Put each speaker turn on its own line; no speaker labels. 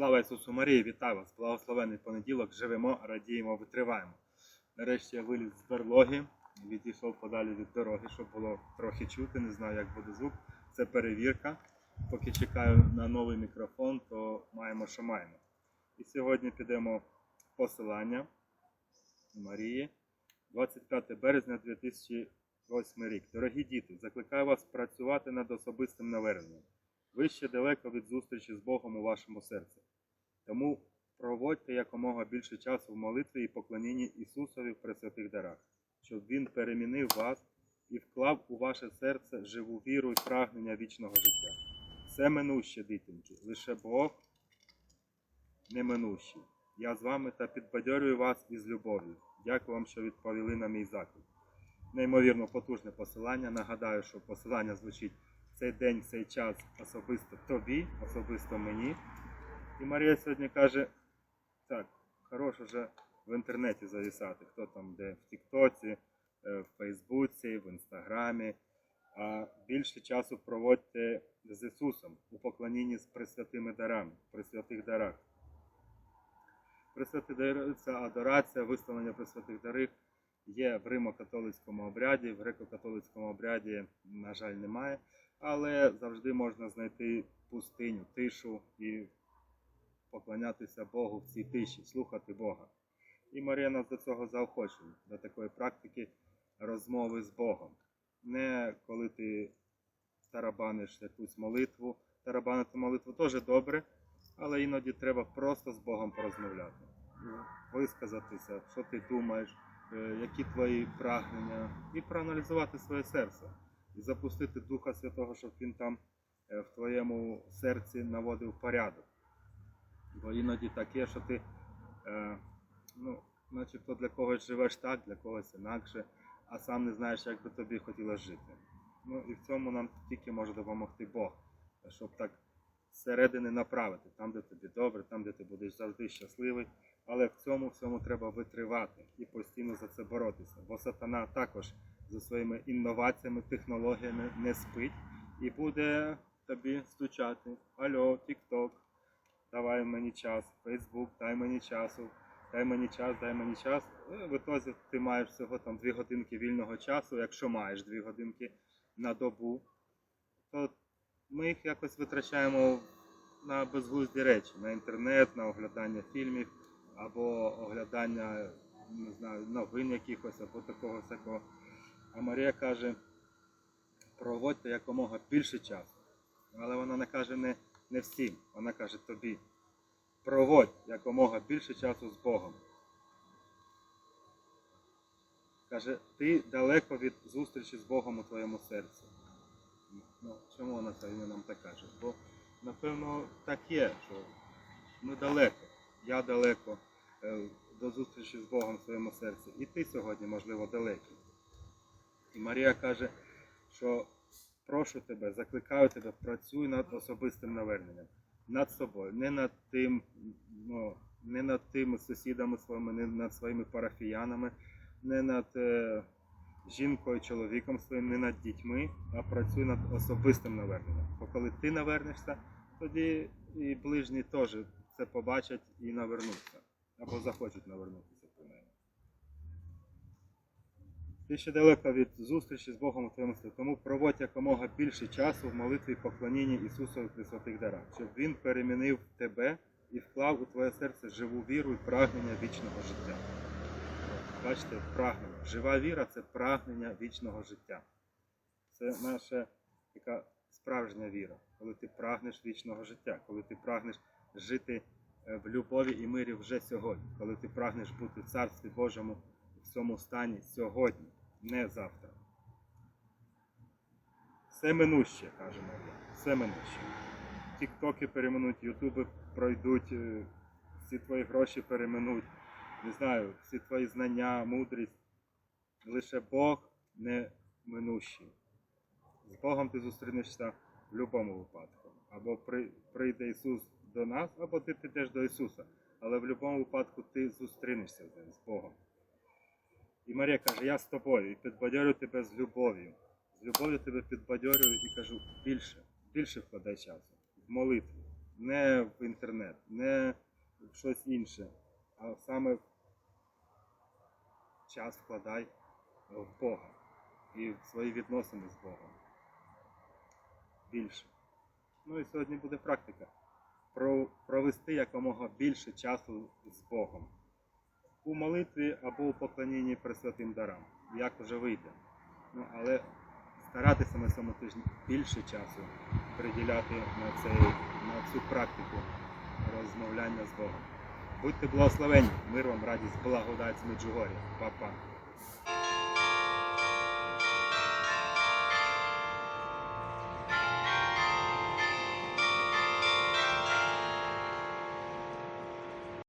Слава Ісусу Марії, вітаю вас! Благословений понеділок, живемо, радіємо, витриваємо. Нарешті я виліз з берлоги, відійшов подалі від дороги, щоб було трохи чути, не знаю, як буде звук. Це перевірка. Поки чекаю на новий мікрофон, то маємо, що маємо. І сьогодні підемо посилання Марії, 25 березня 2008 рік. Дорогі діти, закликаю вас працювати над особистим наверненням. Ви ще далеко від зустрічі з Богом у вашому серці. Тому проводьте якомога більше часу в молитві і поклонінні Ісусові в пресвятих дарах, щоб Він перемінив вас і вклав у ваше серце живу віру і прагнення вічного життя. Все минуще, дитинки, лише Бог неминущий. Я з вами та підбадьорюю вас із любов'ю. Дякую вам, що відповіли на мій заклик. Неймовірно потужне посилання. Нагадаю, що посилання звучить цей день, цей час особисто тобі, особисто мені. І Марія сьогодні каже: так, хорош уже в інтернеті завісати, хто там де в Тіктоці, е, в Фейсбуці, в Інстаграмі. А більше часу проводьте з Ісусом у поклонінні з пресвятими дарами, пресвятих дарах. Пресвяті дари це адорація, виставлення пресвятих дарів є в римо-католицькому обряді, в греко-католицькому обряді, на жаль, немає, але завжди можна знайти пустиню, тишу і поклонятися Богу в цій тиші, слухати Бога. І Марія нас до цього заохочує, до такої практики розмови з Богом. Не коли ти тарабаниш якусь молитву. Тарабанити молитву теж добре, але іноді треба просто з Богом порозмовляти. Висказатися, що ти думаєш, е, які твої прагнення, і проаналізувати своє серце, і запустити Духа Святого, щоб він там е, в твоєму серці наводив порядок. Бо іноді таке, що ти е, ну, начебто для когось живеш так, для когось інакше, а сам не знаєш, як би тобі хотілося жити. Ну і в цьому нам тільки може допомогти Бог, щоб так зсередини направити, там, де тобі добре, там, де ти будеш завжди щасливий. Але в цьому всьому треба витривати і постійно за це боротися. Бо сатана також за своїми інноваціями, технологіями не спить і буде тобі стучати. Алло, Тік-Ток, давай мені час, Фейсбук, дай мені часу, дай мені час, дай мені час. Ну, В ітозі ти маєш всього там 2 годинки вільного часу, якщо маєш 2 годинки на добу, то ми їх якось витрачаємо на безглузді речі, на інтернет, на оглядання фільмів або оглядання не знаю, новин якихось або такого всякого. А Марія каже, проводьте якомога більше часу. Але вона не каже не, не всім, вона каже тобі. Проводь якомога більше часу з Богом. Каже, ти далеко від зустрічі з Богом у твоєму серці. Ну, чому вона це нам так каже? Бо, напевно, так є, що ми далеко, я далеко е, до зустрічі з Богом в своєму серці. І ти сьогодні, можливо, далекий. І Марія каже, що прошу тебе, закликаю тебе, працюй над особистим наверненням, над собою, не над тим, ну, не над тими сусідами своїми, не над своїми парафіянами, не над е, жінкою, чоловіком своїм, не над дітьми, а працюй над особистим наверненням. Бо коли ти навернешся, тоді і ближні теж це побачать і навернуться. Або захочуть навернутися Ти ще далеко від зустрічі з Богом у твоєму світі, тому проводь якомога більше часу в молитві і поклонінні Ісусові при святих дарах, щоб Він перемінив тебе і вклав у твоє серце живу віру і прагнення вічного життя. Бачите, прагнення. Жива віра це прагнення вічного життя. Це наша така справжня віра, коли ти прагнеш вічного життя, коли ти прагнеш жити е, в любові і мирі вже сьогодні, коли ти прагнеш бути в Царстві Божому в цьому стані сьогодні, не завтра. Все минуще, каже Марія, все минуще. Тіктоки переминуть, Ютуби пройдуть, е, всі твої гроші переминуть, не знаю, всі твої знання, мудрість. Лише Бог не минущий. З Богом ти зустрінешся в будь-якому випадку. Або прийде Ісус до нас, або ти підеш до Ісуса. Але в будь-якому випадку ти зустрінешся з Богом. І Марія каже, я з тобою і підбадьорю тебе з любов'ю. З любов'ю тебе підбадьорюю і кажу більше, більше вкладай часу в молитву, не в інтернет, не в щось інше, а саме час вкладай в Бога і в свої відносини з Богом. Більше. Ну і сьогодні буде практика. Провести якомога більше часу з Богом. У молитві або у поклонінні Пресвятим дарам. Як вже вийде. Ну, але старатися на цьому тижні більше часу приділяти на, цей, на цю практику розмовляння з Богом. Будьте благословені, мир вам, радість, благодать Меджугорі. Па-па.